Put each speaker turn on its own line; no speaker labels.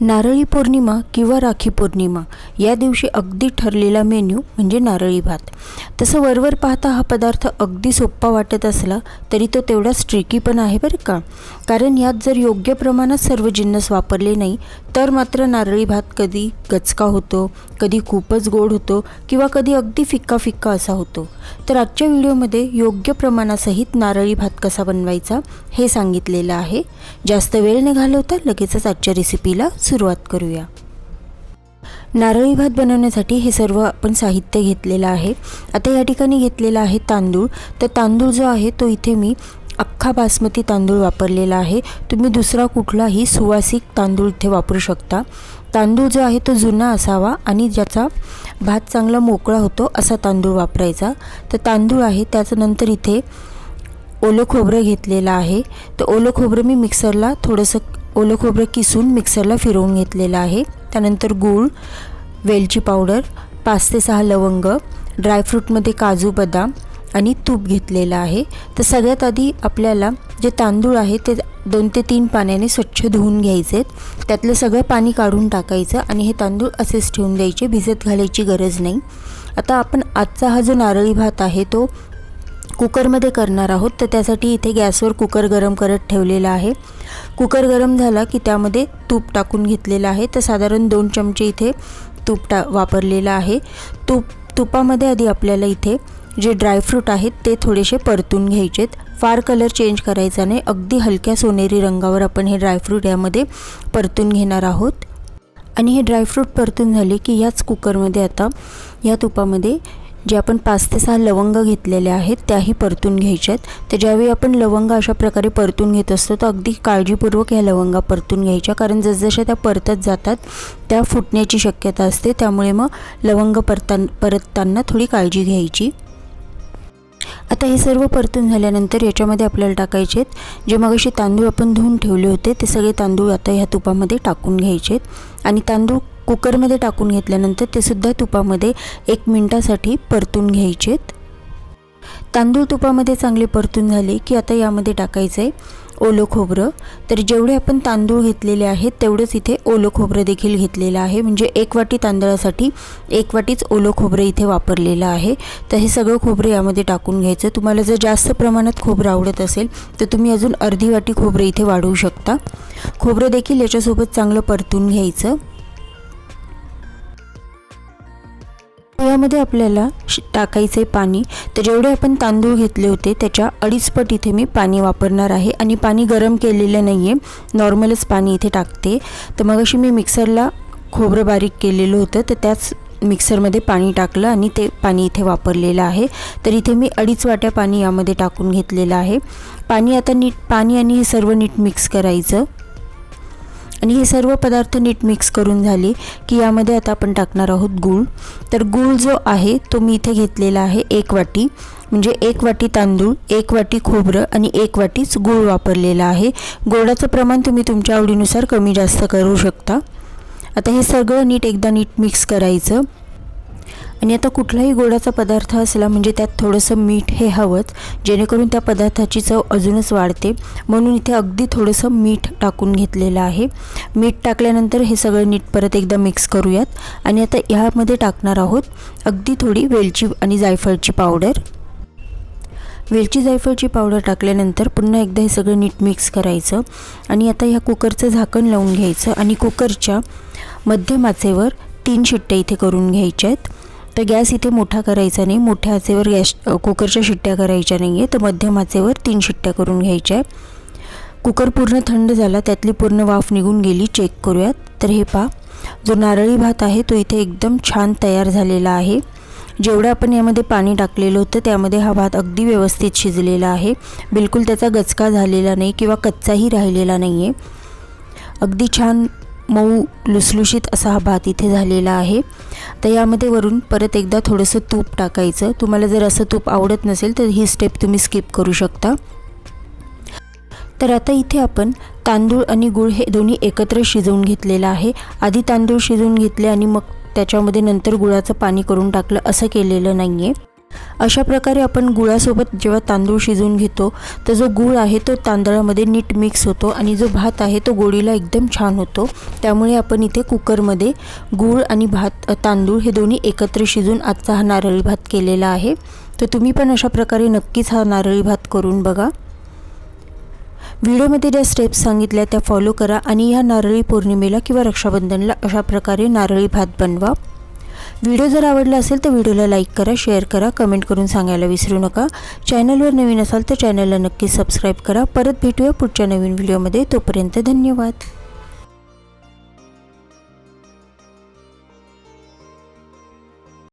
नारळी पौर्णिमा किंवा राखी पौर्णिमा. या दिवशी अगदी ठरलेला मेन्यू म्हणजे नारळी भात. तसं वरवर पाहता हा पदार्थ अगदी सोप्पा वाटत असला तरी तो तेवढाच ट्रिकी पण आहे बरं का? कारण यात जर योग्य प्रमाणात सर्व जिन्नस वापरले नाही तर मात्र नारळी भात कधी गचका होतो कधी खूपच गोड होतो किंवा कधी अगदी फिक्का फिक्का असा होतो. तर आजच्या व्हिडिओमध्ये योग्य प्रमाणासहित नारळी भात कसा बनवायचा हे सांगितलेलं आहे. जास्त वेळ न घालवता लगेचच आजच्या रेसिपीला सुरुवात करूया. नारळी भात बनवण्यासाठी हे सर्व आपण साहित्य घेतलेलं आहे. आता या ठिकाणी घेतलेला आहे तांदूळ. तर तांदूळ जो आहे तो इथे मी अख्खा बासमती तांदूळ वापरलेला आहे. तुम्ही दुसरा कुठलाही सुवासिक तांदूळ इथे वापरू शकता. तांदूळ जो आहे तो जुना असावा आणि ज्याचा भात चांगला मोकळा होतो असा तांदूळ वापरायचा. तर तांदूळ आहे त्याच्यानंतर इथे ओलं खोबरं घेतलेलं आहे. तर ओलं खोबरं मी मिक्सरला थोडंसं ओलं खोबरं किसून मिक्सरला फिरवून घेतलेलं आहे. त्यानंतर गूळ वेलची पावडर पाच ते सहा लवंग ड्रायफ्रूटमध्ये काजू बदाम आणि तूप घेतलेलं आहे. तर सगळ्यात आधी आपल्याला जे तांदूळ आहे ते दोन ते तीन पाण्याने स्वच्छ धुवून घ्यायचे त्यातलं सगळं पाणी काढून टाकायचं आणि हे तांदूळ असेच ठेवून द्यायचे भिजत घालायची गरज नाही. आता आपण आजचा हा जो नारळी भात आहे तो कुकरमध्ये करणार आहोत. तर त्यासाठी इथे गॅसवर कुकर गरम करत ठेवलेला आहे. कुकर गरम झाला की त्यामध्ये तूप टाकून घेतलेलं आहे. तर साधारण दोन चमचे इथे तूप टा वापरलेलं आहे. तूप तुपामध्ये आधी आपल्याला इथे जे ड्रायफ्रूट आहेत ते थोडेसे परतून घ्यायचेत फार कलर चेंज करायचा नाही. अगदी हलक्या सोनेरी रंगावर आपण हे ड्रायफ्रूट यामध्ये परतून घेणार आहोत. आणि हे ड्रायफ्रूट परतून झाले की याच कुकरमध्ये आता या तुपामध्ये जे आपण पाच ते सहा लवंग घेतलेल्या आहेत त्याही परतून घ्यायच्या आहेत. तर ज्यावेळी आपण लवंग अशा प्रकारे परतून घेत असतो तर अगदी काळजीपूर्वक ह्या लवंगा परतून घ्यायच्या. कारण जसजशा त्या परतत जातात त्या फुटण्याची शक्यता असते. त्यामुळे मग लवंग परता परतताना थोडी काळजी घ्यायची. आता हे सर्व परतून झाल्यानंतर याच्यामध्ये आपल्याला टाकायचे आहेत जे मगाशी तांदूळ आपण धुवून ठेवले होते ते सगळे तांदूळ आता ह्या तुपामध्ये टाकून घ्यायचे आहेत. आणि तांदूळ कुकरमध्ये टाकून घेतल्यानंतर ते सुद्धा तुपामध्ये एक मिनटासाठी परतून घ्यायचेत. तांदूळ तुपामध्ये चांगले परतून झाले की आता यामध्ये टाकायचं आहे ओलं खोबरं. तर जेवढे आपण तांदूळ घेतलेले आहेत तेवढंच इथे ओलं खोबरं देखील घेतलेलं आहे. म्हणजे एक वाटी तांदळासाठी एक वाटीच ओलं खोबरं इथे वापरलेलं आहे. तर हे सगळं खोबरं यामध्ये टाकून घ्यायचं. तुम्हाला जर जास्त प्रमाणात खोबरं आवडत असेल तर तुम्ही अजून अर्धी वाटी खोबरं इथे वाढवू शकता. खोबरं देखील याच्यासोबत चांगलं परतून घ्यायचं. यामध्ये आपल्याला टाकायचं आहे पाणी तर जेवढे आपण तांदूळ घेतले होते त्याच्या अडीच पट इथे मी पाणी वापरणार आहे. आणि पाणी गरम केलेलं नाही आहे नॉर्मलच पाणी इथे टाकते. तर मग अशी मी मिक्सरला खोबरं बारीक केलेलं होतं तर त्याच मिक्सरमध्ये पाणी टाकलं आणि ते पाणी इथे वापरलेलं आहे. तर इथे मी अडीच वाट्या पाणी यामध्ये टाकून घेतलेलं आहे. पाणी आता नीट पाणी आणि हे सर्व नीट मिक्स करायचं. आणि हे सर्व पदार्थ नीट मिक्स करून झाले की यामध्ये आता आपण टाकणार आहोत गूळ. तर गूळ जो आहे तो मी इथे घेतलेला आहे एक वाटी. म्हणजे एक वाटी तांदूळ एक वाटी खोबरं आणि एक वाटीच गूळ वापरलेला आहे. गोडाचं प्रमाण तुम्ही तुमच्या आवडीनुसार कमी जास्त करू शकता. आता हे सगळं नीट एकदा नीट मिक्स करायचं. आणि आता कुठलाही गोडाचा पदार्थ असला म्हणजे त्यात थोडंसं मीठ हे हवंच जेणेकरून त्या पदार्थाची चव अजूनच वाढते. म्हणून इथे अगदी थोडंसं मीठ टाकून घेतलेलं आहे. मीठ टाकल्यानंतर हे सगळं नीट परत एकदा मिक्स करूयात. आणि आता ह्यामध्ये टाकणार आहोत अगदी थोडी वेलची आणि जायफळची पावडर. वेलची जायफळची पावडर टाकल्यानंतर पुन्हा एकदा हे सगळं नीट मिक्स करायचं. आणि आता ह्या कुकरचं झाकण लावून घ्यायचं आणि कुकरच्या मध्यम आचेवर तीन शिट्ट्या इथे करून घ्यायच्या आहेत तर गॅस इथे मोठा करायचा नाही. मोठ्या आचेवर गॅस कुकरच्या शिट्ट्या करायच्या नाही आहे तर मध्यम आचेवर तीन शिट्ट्या करून घ्यायच्या. आहे कुकर पूर्ण थंड झाला. त्यातली पूर्ण वाफ निघून गेली. चेक करूयात. तर हे पहा. जो नारळी भात आहे तो इथे एकदम छान तयार झालेला आहे. जेवढं आपण यामध्ये पाणी टाकलेलं होतं त्यामध्ये हा भात अगदी व्यवस्थित शिजलेला आहे. बिलकुल त्याचा गचका झालेला नाही किंवा कच्चाही राहिलेला नाही आहे अगदी छान मऊ लुसलुशीत असा हा भात इथे झालेला आहे. तर यामध्ये वरून परत एकदा थोडंसं तूप टाकायचं. तुम्हाला जर असं तूप आवडत नसेल तर ही स्टेप तुम्ही स्किप करू शकता. तर आता इथे आपण तांदूळ आणि गूळ हे दोन्ही एकत्र शिजवून घेतलेलं आहे. आधी तांदूळ शिजवून घेतले आणि मग त्याच्यामध्ये नंतर गुळाचं पाणी करून टाकलं असं केलेलं नाही आहे अशा प्रकारे आपण गुळासोबत जेव्हा तांदूळ शिजवून घेतो तर जो गूळ आहे तो तांदळामध्ये नीट मिक्स होतो आणि जो भात आहे तो गोडीला एकदम छान होतो. त्यामुळे आपण इथे कुकरमध्ये गूळ आणि भात तांदूळ हे दोन्ही एकत्र शिजून आजचा हा नारळी भात केलेला आहे. तर तुम्ही पण अशा प्रकारे नक्कीच हा नारळी भात करून बघा. व्हिडिओमध्ये ज्या स्टेप्स सांगितल्या त्या फॉलो करा आणि ह्या नारळी पौर्णिमेला किंवा रक्षाबंधनला अशा प्रकारे नारळी भात बनवा. व्हिडिओ जर आवडला असेल तर व्हिडिओला लाईक करा शेअर करा कमेंट करून सांगायला विसरू नका. चॅनलवर नवीन असाल तर चॅनलला नक्की सबस्क्राईब करा. परत भेटूया पुढच्या नवीन व्हिडिओमध्ये. तोपर्यंत धन्यवाद.